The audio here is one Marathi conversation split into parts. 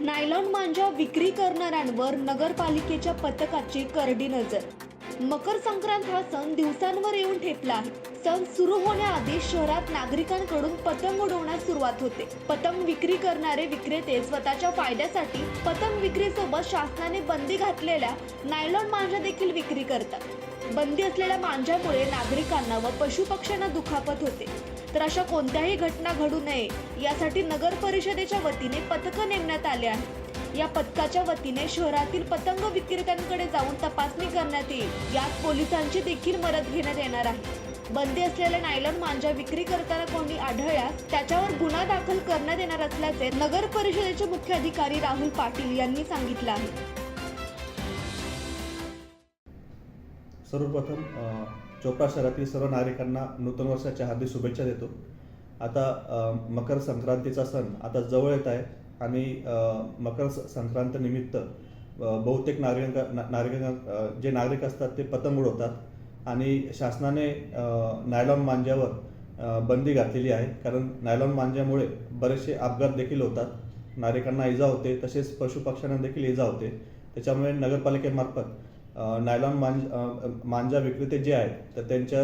नायलॉन मांजा विक्री करणाऱ्यांवर नगरपालिकेच्या पथकाची करडी नजर. मकर संक्रांत हा सण दिवसांवर येऊन ठेपला आहे. सण सुरू होण्याआधी शहरात नागरिकांकडून पतंग उडवण्यास सुरुवात होते. पतंग विक्री करणारे विक्रेते स्वतःच्या फायद्यासाठी पतंग विक्रीसोबत शासनाने बंदी घातलेल्या नायलॉन मांजा देखील विक्री करतात. बंदी असलेल्या मांजामुळे नागरिकांना व पशुपक्ष्यांना दुखापत होते. तर अशा कोणत्याही घटना घडू नये यासाठी नगर परिषदेच्या वतीने पथकं नेमण्यात आले आहे या पथकाच्या वतीने शहरातील पतंग विक्रेत्यांकडे जाऊन तपासणी करण्यात येईल. यात पोलिसांची देखील मदत घेण्यात येणार आहे. बंदी असलेल्या नायलॉन मांजा विक्री करताना कोणी आढळल्यास त्याच्यावर गुन्हा दाखल करण्यात येणार असल्याचे नगर परिषदेचे मुख्य अधिकारी राहुल पाटील यांनी सांगितलं आहे. सर्वप्रथम चोपडा शहरातील सर्व नागरिकांना नूतन वर्षाच्या हार्दिक शुभेच्छा देतो. आता मकर संक्रांतीचा सण आता जवळ येत आहे आणि मकर संक्रांत निमित्त बहुतेक नागरिकांका ना- जे नागरिक असतात ते पतंग उडवतात आणि शासनाने नायलॉन मांज्यावर बंदी घातलेली आहे. कारण नायलॉन मांज्यामुळे बरेचसे अपघात देखील होतात. नागरिकांना इजा होते. तसेच पशुपक्ष्यांना देखील इजा होते. त्याच्यामुळे नगरपालिकेमार्फत नायलॉन मांज मांजा विक्रेते जे आहेत तर त्यांच्या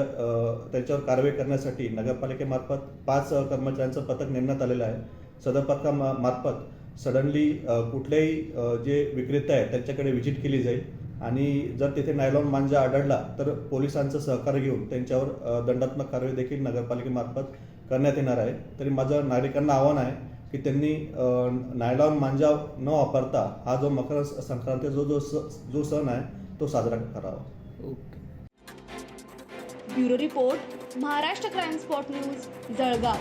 त्यांच्यावर कारवाई करण्यासाठी नगरपालिकेमार्फत पाच कर्मचाऱ्यांचं पथक नेमण्यात आलेलं आहे. सदर पथकामार्फत सडनली कुठलेही जे विक्रेते आहेत त्यांच्याकडे व्हिजिट केली जाईल. आणि जर तिथे नायलॉन मांजा आढळला तर पोलिसांचं सहकार्य घेऊन त्यांच्यावर दंडात्मक कारवाई देखील नगरपालिकेमार्फत करण्यात येणार आहे. तरी माझं नागरिकांना आव्हान आहे की त्यांनी नायलॉन मांजा न वापरता हा जो मकर संक्रांती जो जो स- जो सण आहे तो साजरा करावा. Okay. Bureau report Maharashtra crime spot news Jalgaon.